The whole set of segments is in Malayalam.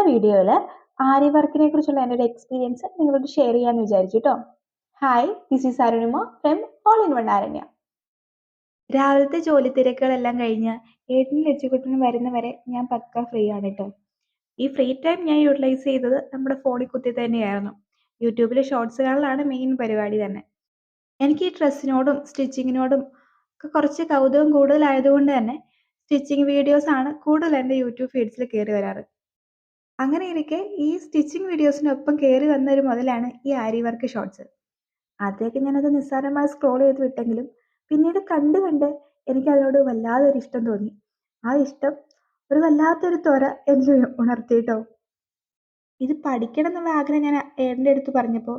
ഇന്നത്തെ വീഡിയോയിൽ ആരി വർക്കിനെ കുറിച്ചുള്ള എന്റെ ഒരു എക്സ്പീരിയൻസ് നിങ്ങളോട് ഷെയർ ചെയ്യാമെന്ന് വിചാരിച്ചു കേട്ടോ hi this is Arunima from all in one Aranya രാവിലത്തെ ജോലി തിരക്കുകളെല്ലാം കഴിഞ്ഞ് ഏട്ടനും ലച്ചുകുട്ടനും വരുന്നവരെ ഞാൻ പക്ക ഫ്രീ ആണ് കേട്ടോ ഈ ഫ്രീ ടൈം ഞാൻ യൂട്ടിലൈസ് ചെയ്തത് നമ്മുടെ ഫോണിൽ കുത്തി തന്നെയായിരുന്നു. യൂട്യൂബിലെ ഷോർട്സ് കാണലാണ് മെയിൻ പരിപാടി തന്നെ. എനിക്ക് ഈ ഡ്രസ്സിനോടും സ്റ്റിച്ചിങ്ങിനോടും ഒക്കെ കുറച്ച് കൗതുകം കൂടുതലായതുകൊണ്ട് തന്നെ സ്റ്റിച്ചിങ് വീഡിയോസ് ആണ് കൂടുതൽ എന്റെ യൂട്യൂബ് ഫീഡ്സിൽ കയറി വരാറ്. അങ്ങനെ ഇരിക്കെ ഈ സ്റ്റിച്ചിങ് വീഡിയോസിനൊപ്പം കയറി വന്ന ഒരു മുതലാണ് ഈ ആരി വർക്ക് ഷോർട്സ് ആദ്യമൊക്കെ ഞാനത് നിസ്സാരമായി സ്ക്രോൾ ചെയ്ത് വിട്ടെങ്കിലും പിന്നീട് കണ്ട് കണ്ട് എനിക്ക് അതിനോട് വല്ലാതൊരു ഇഷ്ടം തോന്നി. ആ ഇഷ്ടം ഒരു വല്ലാത്തൊരു ത്വര എന്ന് ഉണർത്തിയിട്ടോ ഇത് പഠിക്കണം എന്നുള്ള ആഗ്രഹം ഞാൻ എന്റെ അടുത്ത് പറഞ്ഞപ്പോൾ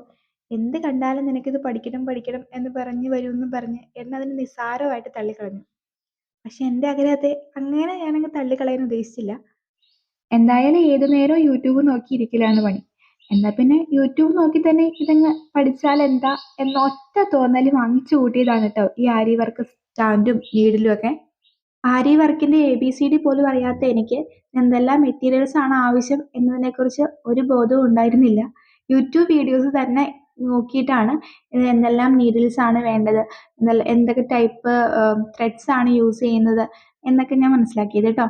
എന്ത് കണ്ടാലും നിനക്കിത് പഠിക്കണം പഠിക്കണം എന്ന് പറഞ്ഞു വരുമെന്ന് പറഞ്ഞ് എന്നെ അതിന് നിസ്സാരമായിട്ട് തള്ളിക്കളഞ്ഞു. പക്ഷെ എന്റെ ആഗ്രഹത്തെ അങ്ങനെ ഞാനങ്ങ് തള്ളിക്കളയാൻ ഉദ്ദേശിച്ചില്ല. എന്തായാലും ഏതു നേരവും യൂട്യൂബ് നോക്കിയിരിക്കലാണ് പണി. എന്നാ പിന്നെ യൂട്യൂബ് നോക്കി തന്നെ ഇതങ്ങ് പഠിച്ചാൽ എന്താ എന്ന ഒറ്റ തോന്നൽ വാങ്ങിച്ചു കൂട്ടിയതാണ് കേട്ടോ ഈ ആരി വർക്ക് സ്റ്റാൻഡും നീഡിലും ഒക്കെ. ആരി വർക്കിന്റെ എ ബി സി ഡി പോലും അറിയാത്ത എനിക്ക് എന്തെല്ലാം മെറ്റീരിയൽസ് ആണ് ആവശ്യം എന്നതിനെക്കുറിച്ച് ഒരു ബോധവും ഉണ്ടായിരുന്നില്ല. യൂട്യൂബ് വീഡിയോസ് തന്നെ നോക്കിയിട്ടാണ് എന്തെല്ലാം നീഡിൽസ് ആണ് വേണ്ടത് എന്തൊക്കെ ടൈപ്പ് ത്രെഡ്സ് ആണ് യൂസ് ചെയ്യുന്നത് എന്നൊക്കെ ഞാൻ മനസ്സിലാക്കിയത് കേട്ടോ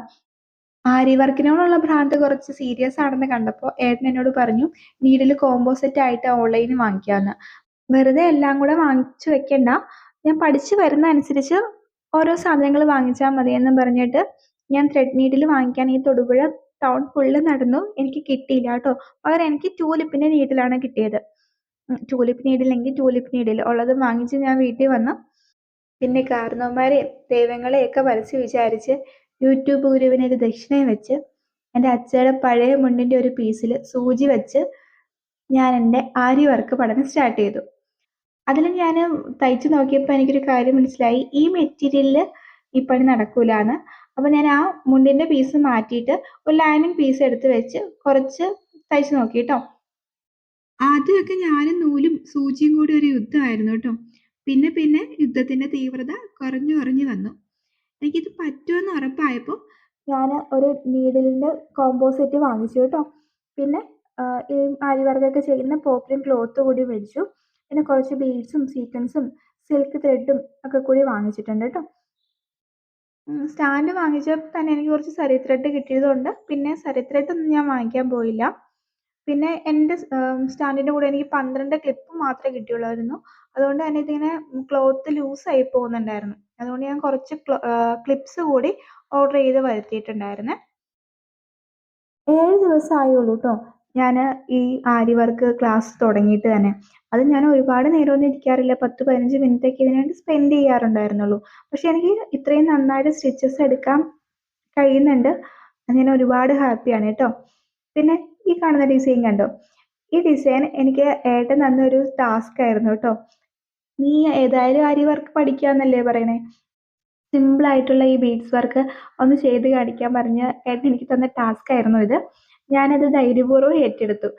ആരി വർക്കിനോടുള്ള ഭ്രാന്ത് കുറച്ച് സീരിയസ് ആണെന്ന് കണ്ടപ്പോൾ ഏട്ടൻ എന്നോട് പറഞ്ഞു നീഡിൽ കോംബോ സെറ്റ് ആയിട്ട് ഓൺലൈനിൽ വാങ്ങിക്കാമെന്ന് വെറുതെ എല്ലാം കൂടെ വാങ്ങിച്ചു വെക്കണ്ട. ഞാൻ പഠിച്ചു വരുന്ന അനുസരിച്ച് ഓരോ സാധനങ്ങൾ വാങ്ങിച്ചാൽ മതി എന്ന് പറഞ്ഞിട്ട് ഞാൻ ത്രെഡ് നീഡിൽ വാങ്ങിക്കാൻ ഈ തൊടുപുഴ ടൗൺ ഫുള്ള് നടന്നു. എനിക്ക് കിട്ടിയില്ല കേട്ടോ. പകരം എനിക്ക് ടൂലിപ്പിന്റെ നീഡിലാണ് കിട്ടിയത്. ടൂലിപ്പ് നീഡിലെങ്കിൽ ടൂലിപ്പ് നീഡിൽ ഉള്ളത് വാങ്ങിച്ച് ഞാൻ വീട്ടിൽ വന്നു. പിന്നെ കാരണവന്മാരെയും ദൈവങ്ങളെയൊക്കെ വരച്ച് വിചാരിച്ച് യൂട്യൂബ് ഗുരുവിന് ഒരു ദക്ഷിണയും വെച്ച് എന്റെ അച്ഛയുടെ പഴയ മുണ്ടിന്റെ ഒരു പീസിൽ സൂചി വെച്ച് ഞാൻ എന്റെ ആരി വർക്ക് പഠനം സ്റ്റാർട്ട് ചെയ്തു. അതിൽ ഞാൻ തയ്ച്ചു നോക്കിയപ്പോൾ എനിക്കൊരു കാര്യം മനസ്സിലായി. ഈ മെറ്റീരിയലിൽ ഈ പണി നടക്കൂല അപ്പോൾ ഞാൻ ആ മുണ്ടിന്റെ പീസ് മാറ്റിയിട്ട് ഒരു ലൈനിങ് പീസ് എടുത്ത് വെച്ച് കുറച്ച് തയ്ച്ചു നോക്കി കേട്ടോ ആദ്യമൊക്കെ ഞാനും നൂലും സൂചിയും കൂടി ഒരു യുദ്ധമായിരുന്നു കേട്ടോ പിന്നെ പിന്നെ യുദ്ധത്തിന്റെ തീവ്രത കുറഞ്ഞു കുറഞ്ഞു വന്നു. എനിക്കിത് പറ്റുമെന്ന് ഉറപ്പായപ്പോൾ ഞാൻ ഒരു നീഡിലിന്റെ കോമ്പോസിറ്റ് വാങ്ങിച്ചു കേട്ടോ. പിന്നെ ഈ ആരി വർക്കൊക്കെ ചെയ്യുന്ന പോപ്പിൻ ക്ലോത്ത് കൂടി മേടിച്ചു. പിന്നെ കുറച്ച് ബീഡ്സും സീക്വൻസും സിൽക്ക് ത്രെഡും ഒക്കെ കൂടി വാങ്ങിച്ചിട്ടുണ്ട് കേട്ടോ. സ്റ്റാൻഡ് വാങ്ങിച്ചപ്പോൾ തന്നെ എനിക്ക് കുറച്ച് സരി ത്രെഡ് കിട്ടിയതുകൊണ്ട് പിന്നെ സരി ത്രെഡ് ഒന്നും ഞാൻ വാങ്ങിക്കാൻ പോയില്ല. പിന്നെ എന്റെ സ്റ്റാൻഡിന്റെ കൂടെ എനിക്ക് പന്ത്രണ്ട് ക്ലിപ്പ് മാത്രമേ കിട്ടിയുള്ളായിരുന്നു. അതുകൊണ്ട് തന്നെ ഇതിങ്ങനെ ക്ലോത്ത് ലൂസായി പോകുന്നുണ്ടായിരുന്നു. അതുകൊണ്ട് ഞാൻ കുറച്ച് ക്ലിപ്സ് കൂടി ഓർഡർ ചെയ്ത് വരുത്തിയിട്ടുണ്ടായിരുന്നു. ഏഴ് ദിവസം ആയുള്ളൂ കേട്ടോ ഞാൻ ഈ ആരി വർക്ക് ക്ലാസ് തുടങ്ങിയിട്ട് തന്നെ. അത് ഞാൻ ഒരുപാട് നേരമൊന്നും ഇരിക്കാറില്ല. പത്ത് പതിനഞ്ച് മിനിറ്റ് ഒക്കെ ഇതിനു വേണ്ടി സ്പെൻഡ് ചെയ്യാറുണ്ടായിരുന്നുള്ളൂ. പക്ഷെ എനിക്ക് ഇത്രയും നന്നായിട്ട് സ്റ്റിച്ചസ് എടുക്കാൻ കഴിയുന്നുണ്ട്. ഞാൻ ഒരുപാട് ഹാപ്പിയാണ് കേട്ടോ പിന്നെ ഈ കാണുന്ന ഡിസൈൻ കണ്ടോ? ഈ ഡിസൈൻ എനിക്ക് ഏട്ടൻ തന്നൊരു ടാസ്ക് ആയിരുന്നു കേട്ടോ നീ ഏതായാലും ആരി വർക്ക് പഠിക്കാന്നല്ലേ പറയണേ? സിമ്പിൾ ആയിട്ടുള്ള ഈ ബീഡ്സ് വർക്ക് ഒന്ന് ചെയ്ത് കാണിക്കാൻ പറഞ്ഞ് ഏട്ടൻ എനിക്ക് തന്ന ടാസ്ക് ആയിരുന്നു ഇത്. ഞാനത് ധൈര്യപൂർവം ഏറ്റെടുത്തു.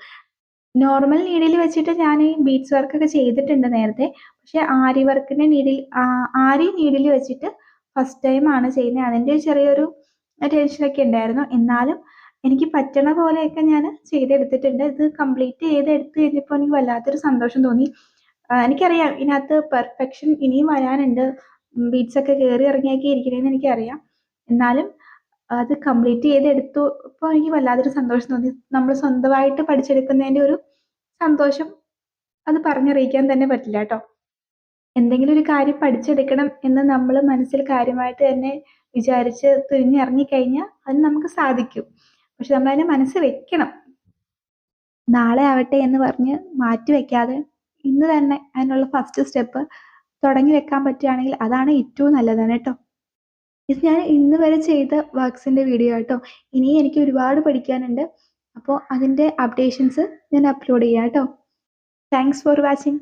നോർമൽ നീഡിൽ വെച്ചിട്ട് ഞാൻ ഈ ബീഡ്സ് വർക്കൊക്കെ ചെയ്തിട്ടുണ്ട് നേരത്തെ. പക്ഷെ ആരി വർക്കിന്റെ നീഡിൽ ആരി നീഡിൽ വെച്ചിട്ട് ഫസ്റ്റ് ടൈം ആണ് ചെയ്യുന്നത്. അതിന്റെ ചെറിയൊരു ടെൻഷനൊക്കെ ഉണ്ടായിരുന്നു. എന്നാലും എനിക്ക് പറ്റണ പോലെയൊക്കെ ഞാൻ ചെയ്തെടുത്തിട്ടുണ്ട്. ഇത് കംപ്ലീറ്റ് ചെയ്ത് എടുത്തു കഴിഞ്ഞപ്പോൾ എനിക്ക് വല്ലാത്തൊരു സന്തോഷം തോന്നി. എനിക്കറിയാം. ഇതിനകത്ത് പെർഫെക്ഷൻ ഇനിയും വരാനുണ്ട്. ബീറ്റ്സ് ഒക്കെ കയറി ഇറങ്ങിയൊക്കെ ഇരിക്കണേന്ന് എനിക്കറിയാം. എന്നാലും അത് കംപ്ലീറ്റ് ചെയ്തെടുത്തു. ഇപ്പോൾ എനിക്ക് വല്ലാതൊരു സന്തോഷം തോന്നി. നമ്മൾ സ്വന്തമായിട്ട് പഠിച്ചെടുക്കുന്നതിന്റെ ഒരു സന്തോഷം അത് പറഞ്ഞറിയിക്കാൻ തന്നെ പറ്റില്ല കേട്ടോ. എന്തെങ്കിലും ഒരു കാര്യം പഠിച്ചെടുക്കണം എന്ന് നമ്മൾ മനസ്സിൽ കാര്യമായിട്ട് തന്നെ വിചാരിച്ച് തുനിഞ്ഞിറങ്ങിക്കഴിഞ്ഞാൽ അത് നമുക്ക് സാധിക്കും. പക്ഷെ നമ്മളതിനെ മനസ്സ് വെക്കണം. നാളെ ആവട്ടെ എന്ന് പറഞ്ഞ് മാറ്റി വെക്കാതെ ഇന്ന് തന്നെ അതിനുള്ള ഫസ്റ്റ് സ്റ്റെപ്പ് തുടങ്ങി വെക്കാൻ പറ്റുകയാണെങ്കിൽ അതാണ് ഏറ്റവും നല്ലതാണ് കേട്ടോ. ഇത് ഞാൻ ഇന്ന് വരെ ചെയ്ത വർക്ക്സിന്റെ വീഡിയോ കേട്ടോ ഇനി എനിക്ക് ഒരുപാട് പഠിക്കാനുണ്ട്. അപ്പോൾ അതിന്റെ അപ്ഡേഷൻസ് ഞാൻ അപ്ലോഡ് ചെയ്യാം കേട്ടോ. Thanks for watching